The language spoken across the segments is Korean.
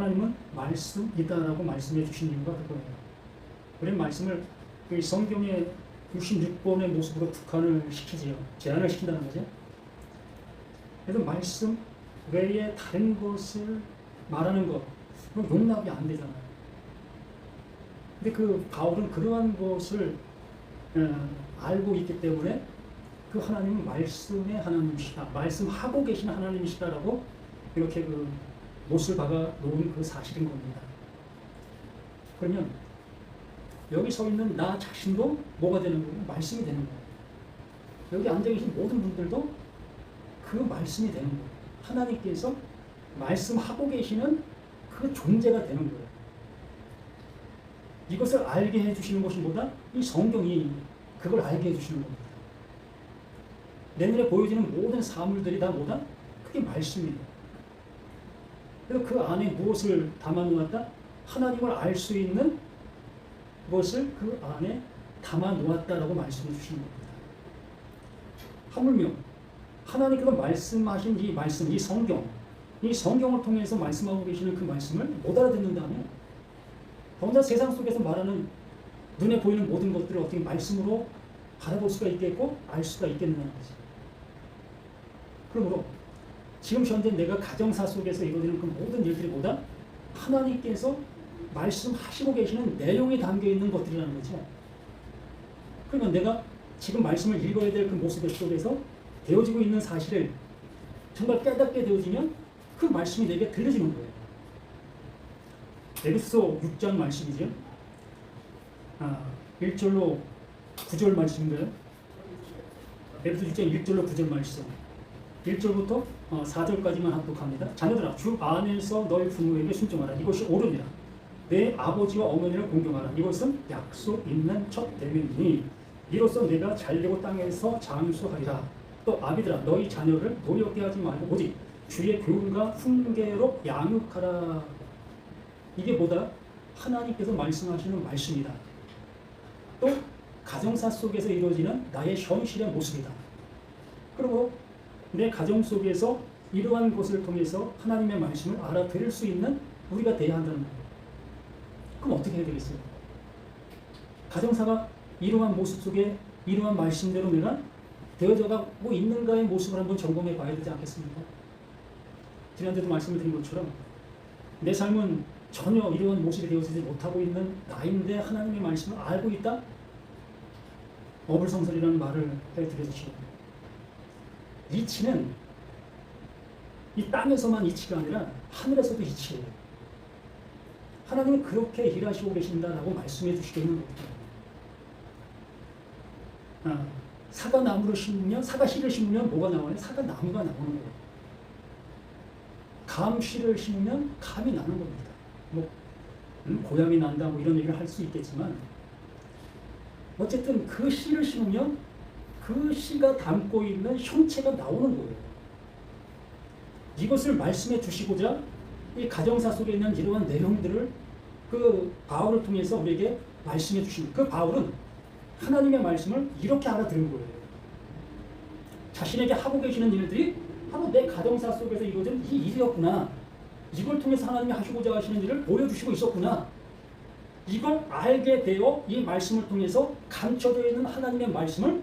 하나님은 말씀이다라고 말씀해 주신 이유가 그거예요. 우리는 말씀을 그 성경의 66번의 모습으로 국한을 시키지요. 제한을 시킨다는 거죠. 그래서 말씀 외에 다른 것을 말하는 것, 그건 용납이 안 되잖아요. 근데 그 바울은 그러한 것을 어, 알고 있기 때문에 그 하나님은 말씀의 하나님이시다. 말씀하고 계신 하나님이시다라고 이렇게 그 못을 박아 놓은 그 사실인 겁니다. 그러면 여기 서 있는 나 자신도 뭐가 되는 거예요? 말씀이 되는 거예요. 여기 앉아 계신 모든 분들도 그 말씀이 되는 거예요. 하나님께서 말씀하고 계시는 그 존재가 되는 거예요. 이것을 알게 해주시는 것이 뭐다? 이 성경이 그걸 알게 해주시는 겁니다. 내 눈에 보여지는 모든 사물들이 다 뭐다? 그게 말씀이에요. 그래서 그 안에 무엇을 담아 놓았다? 하나님을 알 수 있는 것을 그 안에 담아 놓았다라고 말씀해 주시는 겁니다. 하물며 하나님께서 말씀하신 이 말씀, 이 성경, 이 성경을 통해서 말씀하고 계시는 그 말씀을 못 알아듣는다면 더군다나 세상 속에서 말하는 눈에 보이는 모든 것들을 어떻게 말씀으로 바라볼 수가 있겠고 알 수가 있겠느냐는 거지. 그러므로 지금 현재 내가 가정사 속에서 이루어지는 그 모든 일들이 보다 하나님께서 말씀하시고 계시는 내용이 담겨 있는 것들이라는 거죠. 그러면 내가 지금 말씀을 읽어야 될 그 모습 속에서 되어지고 있는 사실을 정말 깨닫게 되어지면 그 말씀이 내게 들려지는 거예요. 에베소 6장 말씀이죠. 아, 1절로 9절 말씀인가요? 에베소 6장 1절로 9절 말씀. 1절부터 4절까지만 합독합니다. 자녀들아 주 안에서 너희 부모에게 순종하라. 이것이 옳으니라. 내 아버지와 어머니를 공경하라. 이것은 약속 있는 첫 대명이니 이로써 내가 잘되고 땅에서 장수하리라. 또 아비들아 너희 자녀를 노력게 하지 말고 오직 주의 교훈과 훈계로 양육하라. 이게 뭐다? 하나님께서 말씀하시는 말씀이다. 또 가정사 속에서 이루어지는 나의 현실의 모습이다. 그리고 내 가정 속에서 이러한 것을 통해서 하나님의 말씀을 알아들을 수 있는 우리가 돼야 한다는 거예요. 그럼 어떻게 해야 되겠어요? 가정사가 이러한 모습 속에 이러한 말씀대로 내가 되어져 가고 있는가의 모습을 한번 점검해 봐야 되지 않겠습니까? 지난주에도 말씀을 드린 것처럼 내 삶은 전혀 이러한 모습이 되어지지 못하고 있는 나인데 하나님의 말씀을 알고 있다? 어불성설이라는 말을 해드려주시고 이치는 이 땅에서만 이치가 아니라 하늘에서도 이치예요. 하나님은 그렇게 일하시고 계신다라고 말씀해 주시고 있는 겁니다. 아, 사과 나무를 심으면 사과 씨를 심으면 뭐가 나오냐? 사과 나무가 나오는 거예요. 감 씨를 심으면 감이 나는 겁니다. 뭐 음, 고향이 난다 뭐 이런 얘기를 할 수 있겠지만 어쨌든 그 씨를 심으면 그 씨가 담고 있는 형체가 나오는 거예요. 이것을 말씀해 주시고자 이 가정사 속에 있는 이러한 내용들을 그 바울을 통해서 우리에게 말씀해 주신 그 바울은 하나님의 말씀을 이렇게 알아들은 거예요. 자신에게 하고 계시는 일들이 바로 내 가정사 속에서 이루어진 이 일이었구나. 이걸 통해서 하나님이 하시고자 하시는 일을 보여주시고 있었구나. 이걸 알게 되어 이 말씀을 통해서 감춰져 있는 하나님의 말씀을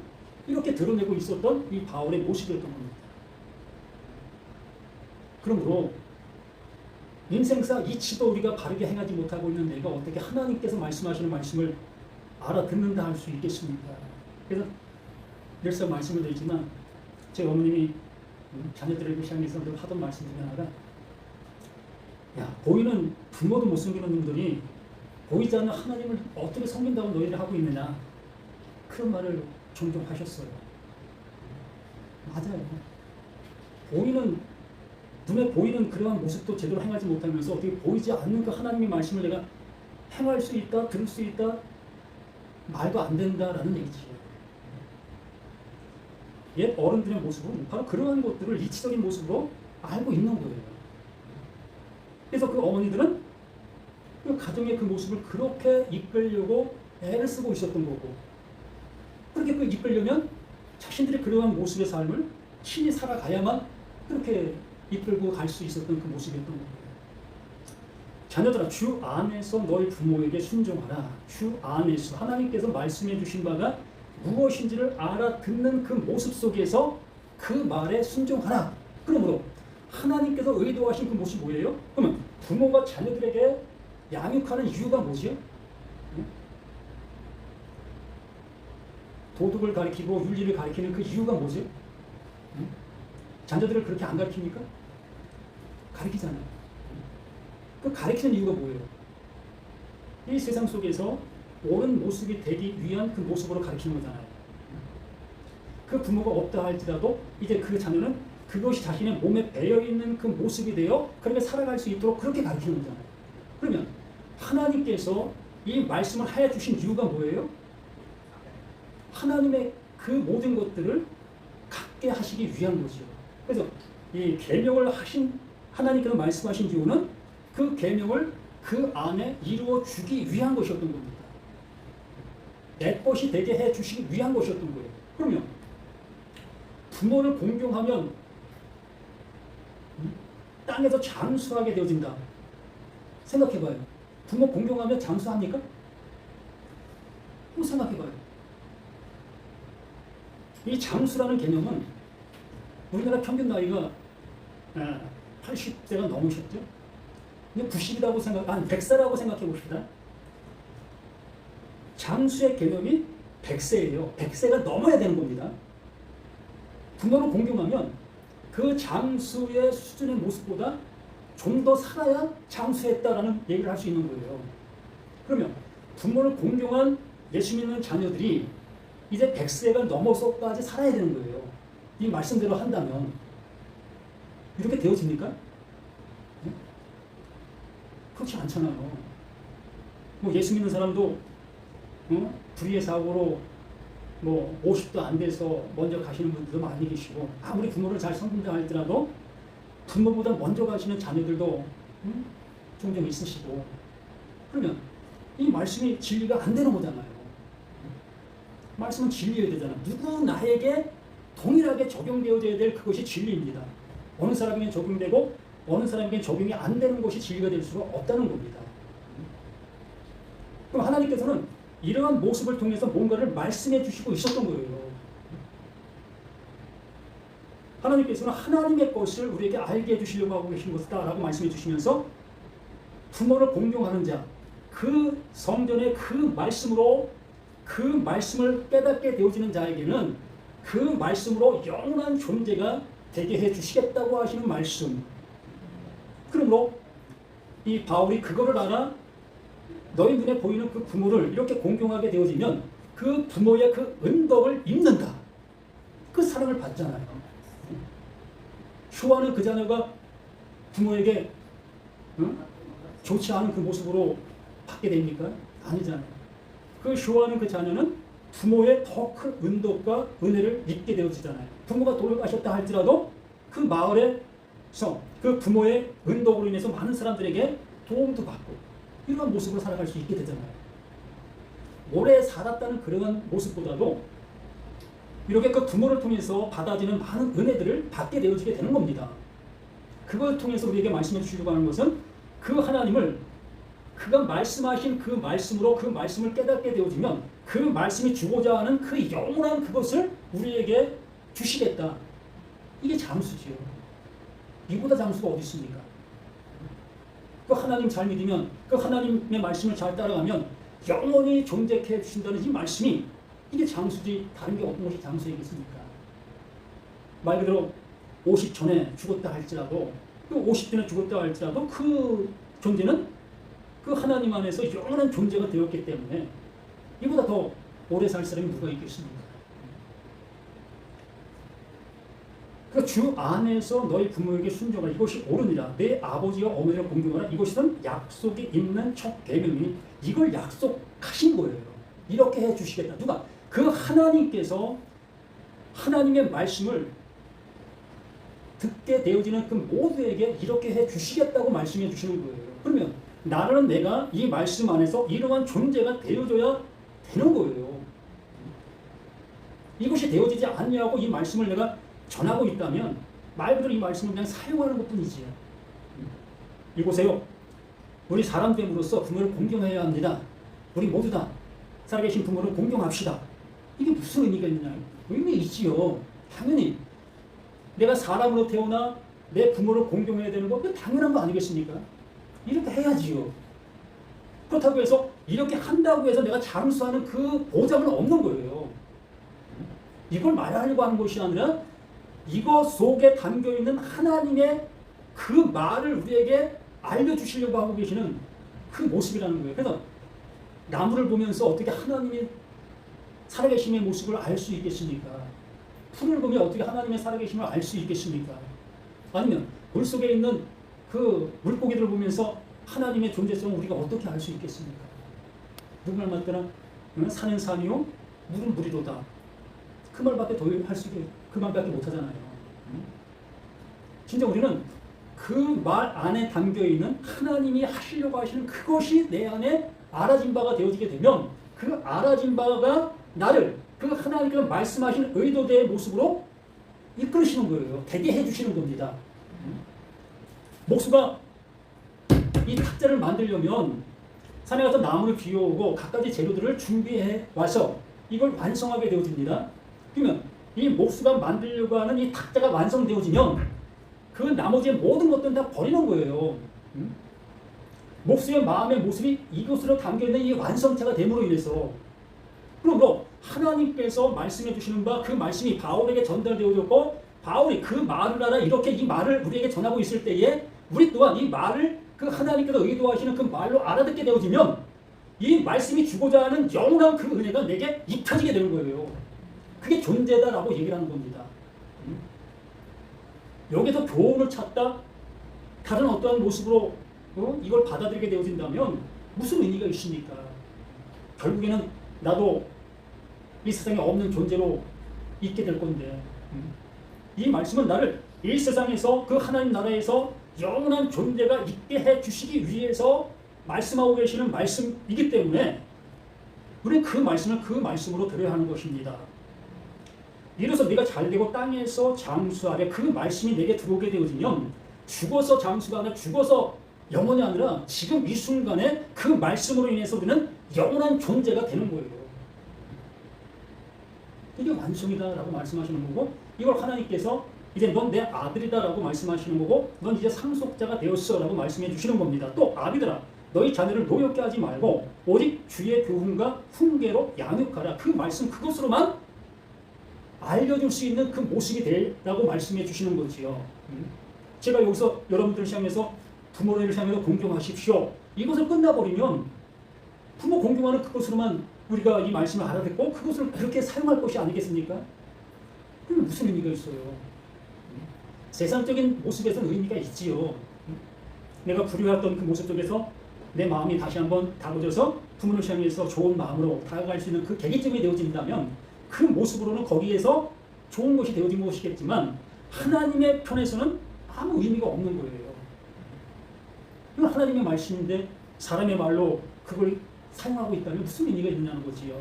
이렇게 드러내고 있었던 이 바울의 모습이었던 겁니다. 그러므로 인생사 이치도 우리가 바르게 행하지 못하고 있는 내가 어떻게 하나님께서 말씀하시는 말씀을 알아듣는다 할 수 있겠습니까? 그래서 늘상 말씀을 드리지만 제 어머님이 자녀들에게 시향해서 하던 말씀 중에 하나가 야 보이는 부모도 못 섬기는 놈들이 보이지 않는 하나님을 어떻게 섬긴다고 너희를 하고 있느냐 그런 말을 종종 하셨어요. 맞아요. 보이는 눈에 보이는 그러한 모습도 제대로 행하지 못하면서 어떻게 보이지 않는 그 하나님의 말씀을 내가 행할 수 있다, 들을 수 있다, 말도 안 된다라는 얘기지. 옛 어른들의 모습은 바로 그러한 것들을 이치적인 모습으로 알고 있는 거예요. 그래서 그 어머니들은 그 가정의 그 모습을 그렇게 이끌려고 애를 쓰고 있었던 거고, 그렇게 그 이끌려면 자신들의 그러한 모습의 삶을 신이 살아가야만 그렇게 이끌고 갈 수 있었던 그 모습이었던 거예요. 자녀들아 주 안에서 너희 부모에게 순종하라. 주 안에서 하나님께서 말씀해 주신 바가 무엇인지를 알아듣는 그 모습 속에서 그 말에 순종하라. 그러므로 하나님께서 의도하신 그 모습이 뭐예요? 그러면 부모가 자녀들에게 양육하는 이유가 뭐지요? 응? 도덕을 가리키고 윤리를 가리키는 그 이유가 뭐죠? 응? 자녀들을 그렇게 안 가르칩니까? 가르치잖아요. 그 가르치는 이유가 뭐예요? 이 세상 속에서 옳은 모습이 되기 위한 그 모습으로 가르치는 거잖아요. 그 부모가 없다 할지라도 이제 그 자녀는 그것이 자신의 몸에 배어 있는 그 모습이 되어 그렇게 살아갈 수 있도록 그렇게 가르치는 거잖아요. 그러면 하나님께서 이 말씀을 하여 주신 이유가 뭐예요? 하나님의 그 모든 것들을 갖게 하시기 위한 거죠. 그래서 이 계명을 하신 하나님께서 말씀하신 이유는 그 계명을 그 안에 이루어 주기 위한 것이었던 겁니다. 내 것이 되게 해 주시기 위한 것이었던 거예요. 그러면 부모를 공경하면 음? 땅에서 장수하게 되어진다. 생각해봐요. 부모 공경하면 장수합니까? 한번 생각해봐요. 이 장수라는 개념은 우리나라 평균 나이가 80세가 넘으셨죠? 근데 90이라고 생각, 아니 100세라고 생각해 봅시다. 장수의 개념이 100세예요. 100세가 넘어야 되는 겁니다. 부모를 공경하면 그 장수의 수준의 모습보다 좀 더 살아야 장수했다라는 얘기를 할 수 있는 거예요. 그러면 부모를 공경한 예수 믿는 자녀들이 이제 100세가 넘어서까지 살아야 되는 거예요. 이 말씀대로 한다면 이렇게 되어집니까? 네? 그렇지 않잖아요. 뭐 예수 믿는 사람도 어? 불의의 사고로 뭐 50도 안 돼서 먼저 가시는 분들도 많이 계시고 아무리 부모를 잘 섬긴다 할지라도 부모보다 먼저 가시는 자녀들도 음? 종종 있으시고 그러면 이 말씀이 진리가 안 되는 거잖아요. 말씀은 진리여야 되잖아. 누구 나에게 동일하게 적용되어져야 될 그것이 진리입니다. 어느 사람에게 적용되고 어느 사람에게 적용이 안 되는 것이 진리가 될 수가 없다는 겁니다. 그럼 하나님께서는 이러한 모습을 통해서 뭔가를 말씀해 주시고 있었던 거예요. 하나님께서는 하나님의 것을 우리에게 알게 해주시려고 하고 계신 것이다 라고 말씀해 주시면서 부모를 공경하는 자, 그 성전의 그 말씀으로 그 말씀을 깨닫게 되어지는 자에게는 그 말씀으로 영원한 존재가 되게 해 주시겠다고 하시는 말씀. 그러므로 이 바울이 그거를 알아 너희 눈에 보이는 그 부모를 이렇게 공경하게 되어지면 그 부모의 그 은덕을 입는다. 그 사랑을 받잖아요. 효하는 그 자녀가 부모에게 응? 좋지 않은 그 모습으로 받게 됩니까? 아니잖아요. 그 효하는 그 자녀는 부모의 더 큰 은덕과 은혜를 입게 되어지잖아요. 부모가 돌아가셨다 할지라도 그 마을에서 그 부모의 은덕으로 인해서 많은 사람들에게 도움도 받고 이러한 모습으로 살아갈 수 있게 되잖아요. 오래 살았다는 그러한 모습보다도 이렇게 그 부모를 통해서 받아지는 많은 은혜들을 받게 되어지게 되는 겁니다. 그걸 통해서 우리에게 말씀해 주시려고 하는 것은 그 하나님을 그가 말씀하신 그 말씀으로 그 말씀을 깨닫게 되어지면 그 말씀이 주고자 하는 그 영원한 그것을 우리에게 주시겠다. 이게 잠수지요. 이보다 잠수가 어디 있습니까? 그 하나님 잘 믿으면 그 하나님의 말씀을 잘 따라가면 영원히 존재케 해주신다는 이 말씀이 이게 장수지 다른 게 어떤 것이 장수이겠습니까? 말 그대로 50 전에 죽었다 할지라도 그50 전에 죽었다 할지라도 그 존재는 그 하나님 안에서 영원한 존재가 되었기 때문에 이보다 더 오래 살 사람이 누가 있겠습니까? 그주 안에서 너희 부모에게 순종하라 이것이 옳으니라 내 아버지와 어머니를 공경하라 이것은 약속이 있는 첫 계명이니 이걸 약속하신 거예요. 이렇게 해 주시겠다. 누가 그 하나님께서 하나님의 말씀을 듣게 되어지는 그 모두에게 이렇게 해 주시겠다고 말씀해 주시는 거예요. 그러면 나는 내가 이 말씀 안에서 이러한 존재가 되어져야 되는 거예요. 이것이 되어지지 않냐고 이 말씀을 내가 전하고 있다면 말 그대로 이 말씀을 그냥 사용하는 것 뿐이지요. 이곳에요. 우리 사람 됨으로써 부모를 공경해야 합니다. 우리 모두 다 살아계신 부모를 공경합시다. 이게 무슨 의미가 있냐? 의미 있지요. 당연히 내가 사람으로 태어나 내 부모를 공경해야 되는 거, 그 당연한 거 아니겠습니까? 이렇게 해야지요. 그렇다고 해서 이렇게 한다고 해서 내가 장수하는 그 보장은 없는 거예요. 이걸 말하려고 하는 것이 아니라 이것 속에 담겨 있는 하나님의 그 말을 우리에게 알려주시려고 하고 계시는 그 모습이라는 거예요. 그래서 나무를 보면서 어떻게 하나님이 살아계심의 모습을 알 수 있겠습니까? 풀을 보면 어떻게 하나님의 살아계심을 알 수 있겠습니까? 아니면 물 속에 있는 그 물고기들을 보면서 하나님의 존재성을 우리가 어떻게 알 수 있겠습니까? 누구 말 맞더라? 응? 산은 산이요, 물은 물이로다. 그 말밖에 더할수 있게 그 말밖에 못 하잖아요. 응? 진짜 우리는 그 말 안에 담겨 있는 하나님이 하시려고 하시는 그것이 내 안에 알아진 바가 되어지게 되면 그 알아진 바가 나를 그 하나님께서 말씀하신 의도대의 모습으로 이끌으시는 거예요. 되게 해주시는 겁니다. 목수가 이 탁자를 만들려면 산에 가서 나무를 비워오고 갖가지 재료들을 준비해 와서 이걸 완성하게 되어집니다. 그러면 이 목수가 만들려고 하는 이 탁자가 완성되어지면 그 나머지의 모든 것들은 다 버리는 거예요. 음? 목수의 마음의 모습이 이것으로 담겨있는 이 완성체가 됨으로 인해서 그러므로 하나님께서 말씀해 주시는 바 그 말씀이 바울에게 전달되어졌고 바울이 그 말을 알아 이렇게 이 말을 우리에게 전하고 있을 때에 우리 또한 이 말을 그 하나님께서 의도하시는 그 말로 알아듣게 되어지면 이 말씀이 주고자 하는 영원한 그 은혜가 내게 입혀지게 되는 거예요. 그게 존재다라고 얘기를 하는 겁니다. 음? 여기서 교훈을 찾다 다른 어떠한 모습으로 어? 이걸 받아들이게 되어진다면 무슨 의미가 있습니까? 결국에는 나도 이 세상에 없는 존재로 있게 될 건데 음. 이 말씀은 나를 이 세상에서 그 하나님 나라에서 영원한 존재가 있게 해 주시기 위해서 말씀하고 계시는 말씀이기 때문에 우리는 그 말씀을 그 말씀으로 들어야 하는 것입니다. 이래서 내가 잘되고 땅에서 장수하래 그 말씀이 내게 들어오게 되어지면 죽어서 장수가 아니라 죽어서 영원이 아니라 지금 이 순간에 그 말씀으로 인해서 우리는 영원한 존재가 되는 거예요. 이게 완성이다라고 말씀하시는 거고 이걸 하나님께서 이제 넌 내 아들이다라고 말씀하시는 거고 넌 이제 상속자가 되었어라고 말씀해 주시는 겁니다. 또 아비들아 너희 자녀를 노엽게 하지 말고 오직 주의 교훈과 훈계로 양육하라. 그 말씀 그것으로만 알려줄 수 있는 그 모습이 되라고 말씀해 주시는 거지요. 음. 제가 여기서 여러분들을 향해서 부모를 향해서 공경하십시오. 이것을 끝나버리면 부모 공경하는 그것으로만 우리가 이 말씀을 알아듣고 그것을 그렇게 사용할 것이 아니겠습니까? 그럼 무슨 의미가 있어요? 세상적인 모습에서는 의미가 있지요. 내가 불효했던 그 모습 속에서 내 마음이 다시 한번 다져서 부모를 향해서 좋은 마음으로 다가갈 수 있는 그 계기점이 되어진다면 그 모습으로는 거기에서 좋은 것이 되어진 것이겠지만 하나님의 편에서는 아무 의미가 없는 거예요. 이건 하나님의 말씀인데 사람의 말로 그걸 사용하고 있다면 무슨 의미가 있냐는 거지요.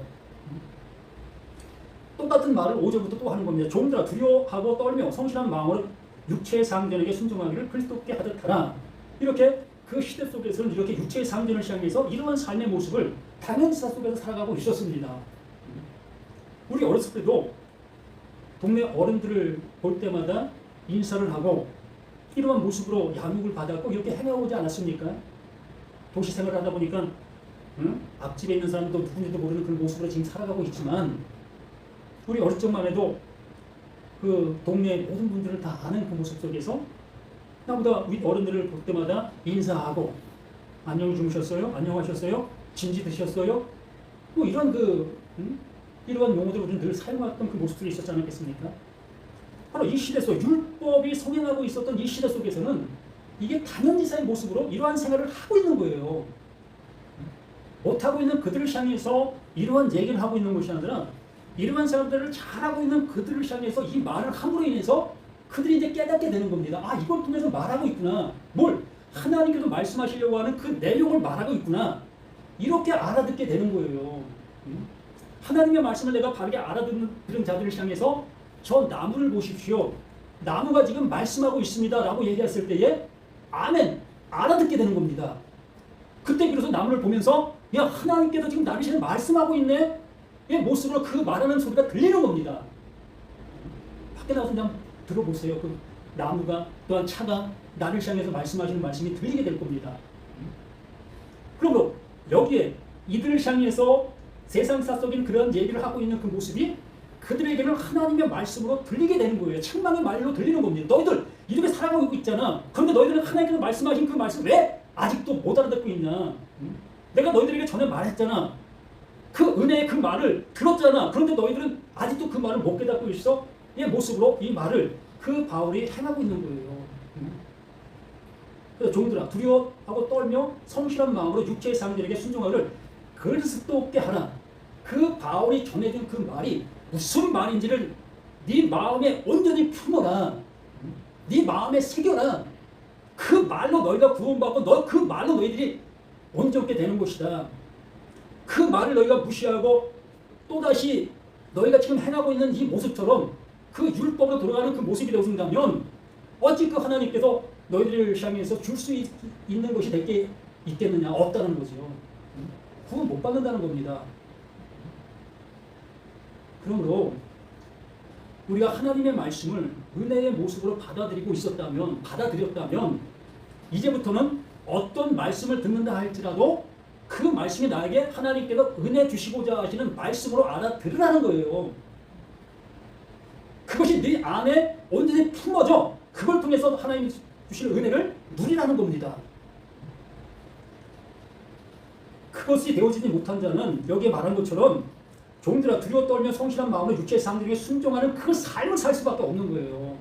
똑같은 말을 5절부터 또 하는 겁니다. 종들아 두려워하고 떨며 성실한 마음으로 육체의 상전에게 순종하기를 그리스도께 하듯 하라. 이렇게 그 시대 속에서는 이렇게 육체의 상전을 향해서 이러한 삶의 모습을 당연시사 속에서 살아가고 있었습니다. 우리 어렸을 때도 동네 어른들을 볼 때마다 인사를 하고 이러한 모습으로 양육을 받았고 이렇게 행해오지 않았습니까? 도시 생활을 하다 보니까 응? 앞집에 있는 사람도 누군지도 모르는 그런 모습으로 지금 살아가고 있지만 우리 어릴 적만 해도 그 동네 모든 분들을 다 아는 그 모습 속에서 나보다 윗 어른들을 볼 때마다 인사하고 안녕히 주무셨어요? 안녕하셨어요? 진지 드셨어요? 뭐 이런 그 응? 이러한 용어들을 우리는 늘 사용했던 그 모습들이 있었지 않겠습니까? 바로 이 시대 속 율법이 성행하고 있었던 이 시대 속에서는 이게 당연지사의 모습으로 이러한 생활을 하고 있는 거예요. 못하고 있는 그들을 향해서 이러한 얘기를 하고 있는 것이 아니라 이러한 사람들을 잘하고 있는 그들을 향해서 이 말을 함으로 인해서 그들이 이제 깨닫게 되는 겁니다. 아, 이걸 통해서 말하고 있구나. 뭘? 하나님께서 말씀하시려고 하는 그 내용을 말하고 있구나. 이렇게 알아듣게 되는 거예요. 하나님의 말씀을 내가 바르게 알아듣는 자들을 향해서 저 나무를 보십시오. 나무가 지금 말씀하고 있습니다. 라고 얘기했을 때에 아멘. 알아듣게 되는 겁니다. 그때 비로소 나무를 보면서 야 하나님께서 지금 나를 지금 말씀하고 있네. 이 모습으로 그 말하는 소리가 들리는 겁니다. 밖에 나가서 그냥 들어보세요. 그 나무가 또한 차가 나를 향해서 말씀하시는 말씀이 들리게 될 겁니다. 그러므로 여기에 이들을 향해서 세상사적인 그런 얘기를 하고 있는 그 모습이 그들에게는 하나님의 말씀으로 들리게 되는 거예요. 책망의 말로 들리는 겁니다. 너희들 이렇게 살아가고 있잖아. 그런데 너희들은 하나님께서 말씀하신 그 말씀 왜 아직도 못 알아듣고 있냐? 내가 너희들에게 전에 말했잖아. 그 은혜의 그 말을 들었잖아. 그런데 너희들은 아직도 그 말을 못 깨닫고 있어. 이 모습으로 이 말을 그 바울이 행하고 있는 거예요. 그래서 종들아 두려워하고 떨며 성실한 마음으로 육체의 상들에게 순종하기를 그리스도 없게 하라. 그 바울이 전해준 그 말이 무슨 말인지를 네 마음에 온전히 품어라. 네 마음에 새겨라. 그 말로 너희가 구원받고 너 그 말로 너희들이 온전케 되는 것이다. 그 말을 너희가 무시하고 또다시 너희가 지금 행하고 있는 이 모습처럼 그 율법으로 돌아가는 그 모습이 되어진다면 어찌 그 하나님께서 너희들을 향해서 줄 수 있는 것이 될게 있겠느냐? 없다는 거죠. 구원 못 받는다는 겁니다. 그러므로 우리가 하나님의 말씀을 은혜의 모습으로 받아들이고 있었다면, 받아들였다면, 이제부터는 어떤 말씀을 듣는다 할지라도 그 말씀이 나에게 하나님께서 은혜 주시고자 하시는 말씀으로 알아들으라는 거예요. 그것이 네 안에 온전히 품어져 그걸 통해서 하나님이 주시는 은혜를 누리라는 겁니다. 그것이 되어지지 못한 자는 여기에 말한 것처럼 종들아 두려워 떨며 성실한 마음으로 육체의 상들에게 순종하는 그 삶을 살 수밖에 없는 거예요.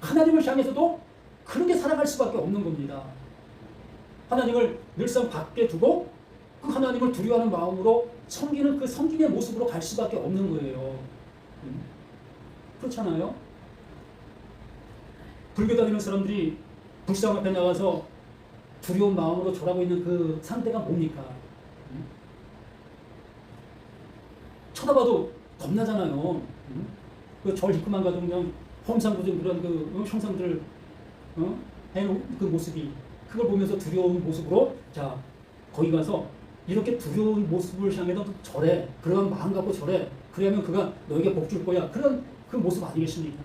하나님을 향해서도 그렇게 살아갈 수밖에 없는 겁니다. 하나님을 늘상 밖에 두고 그 하나님을 두려워하는 마음으로 섬기는 그 섬김의 모습으로 갈 수밖에 없는 거예요. 그렇잖아요? 불교 다니는 사람들이 불상 앞에 나가서 두려운 마음으로 절하고 있는 그 상태가 뭡니까? 쳐다봐도 겁나잖아요. 그절 입구만 가도 그냥 험상궂은 그런 그 어, 형상들을 어? 해놓은 그 모습이 그걸 보면서 두려운 모습으로 자 거기 가서 이렇게 두려운 모습을 향해서 절해 그런 마음 갖고 절해 그러면 그가 너에게 복 줄 거야 그런 그 모습 아니겠습니까?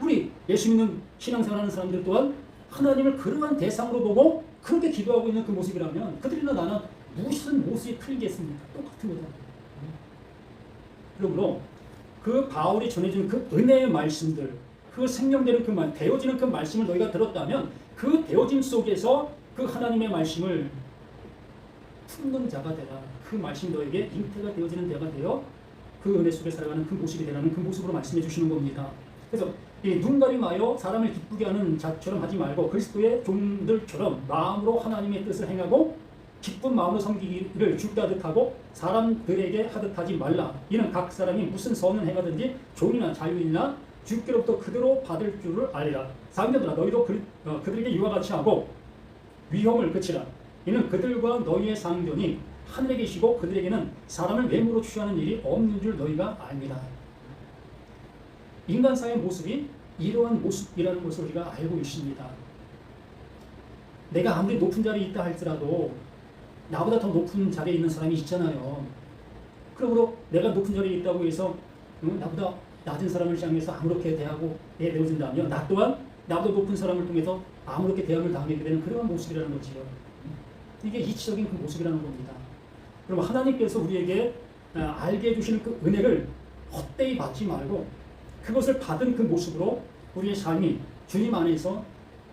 우리 예수 믿는 신앙생활하는 사람들 또한 하나님을 그러한 대상으로 보고 그렇게 기도하고 있는 그 모습이라면 그들이나 나는 무슨 모습이 틀리겠습니까? 똑같은 거다. 그러므로 그 바울이 전해준 그 은혜의 말씀들, 그 생명되는 그 말, 되어지는 그 말씀을 너희가 들었다면 그 되어짐 속에서 그 하나님의 말씀을 품는 자가 되라. 그 말씀이 너에게 잉태가 되어지는 자가 되어 그 은혜 속에 살아가는 그 모습이 되라는 그 모습으로 말씀해 주시는 겁니다. 그래서 이 눈가림하여 사람을 기쁘게 하는 자처럼 하지 말고 그리스도의 종들처럼 마음으로 하나님의 뜻을 행하고 기쁜 마음으로 섬기기를 주가듯 하고 사람들에게 하듯 하지 말라. 이는 각 사람이 무슨 선을 행하든지 종이나 자유인이나 주께로부터 그대로 받을 줄을 알리라. 사람들아 너희도 그, 어, 그들에게 이와 같이 하고 위험을 그치라. 이는 그들과 너희의 상전이 하늘에 계시고 그들에게는 사람을 외모로 취하는 일이 없는 줄 너희가 압니다. 인간사의 모습이 이러한 모습이라는 것을 우리가 알고 있습니다. 내가 아무리 높은 자리에 있다 할지라도 나보다 더 높은 자리에 있는 사람이 있잖아요. 그러므로 내가 높은 자리에 있다고 해서 응? 나보다 낮은 사람을 향해서 아무렇게 대하고 내려진다면 나 또한 나보다 높은 사람을 통해서 아무렇게 대함을 당하게 되는 그런 모습이라는 거지요. 이게 이치적인 그 모습이라는 겁니다. 그럼 하나님께서 우리에게 아, 알게 해주시는 그 은혜를 헛되이 받지 말고 그것을 받은 그 모습으로 우리의 삶이 주님 안에서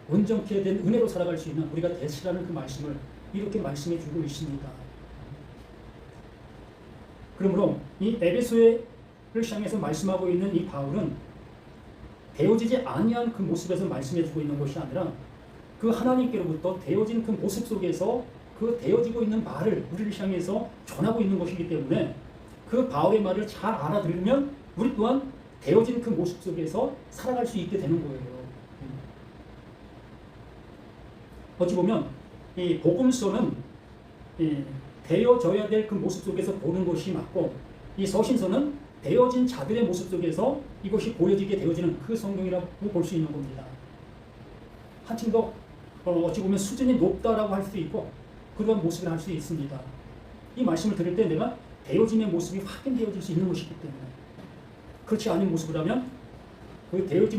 온전케 된 은혜로 살아갈 수 있는 우리가 되시라는 그 말씀을 이렇게 말씀해 주고 있습니다. 그러므로 이 에베소를 향해서 말씀하고 있는 이 바울은 되어지지 아니한 그 모습에서 말씀해 주고 있는 것이 아니라 그 하나님께로부터 되어진 그 모습 속에서 그 되어지고 있는 말을 우리를 향해서 전하고 있는 것이기 때문에 그 바울의 말을 잘 알아들으면 우리 또한 되어진 그 모습 속에서 살아갈 수 있게 되는 거예요. 어찌 보면 이 복음서는 이 되어져야 될 그 모습 속에서 보는 것이 맞고 이 서신서는 되어진 자들의 모습 속에서 이것이 보여지게 되어지는 그 성경이라고 볼 수 있는 겁니다. 한층 더 어, 어찌 보면 수준이 높다라고 할 수도 있고 그러한 모습을 할 수 있습니다. 이 말씀을 들을 때 내가 되어짐의 모습이 확인되어질 수 있는 것이기 때문에 그렇지 않은 모습을 하면 그 되어짐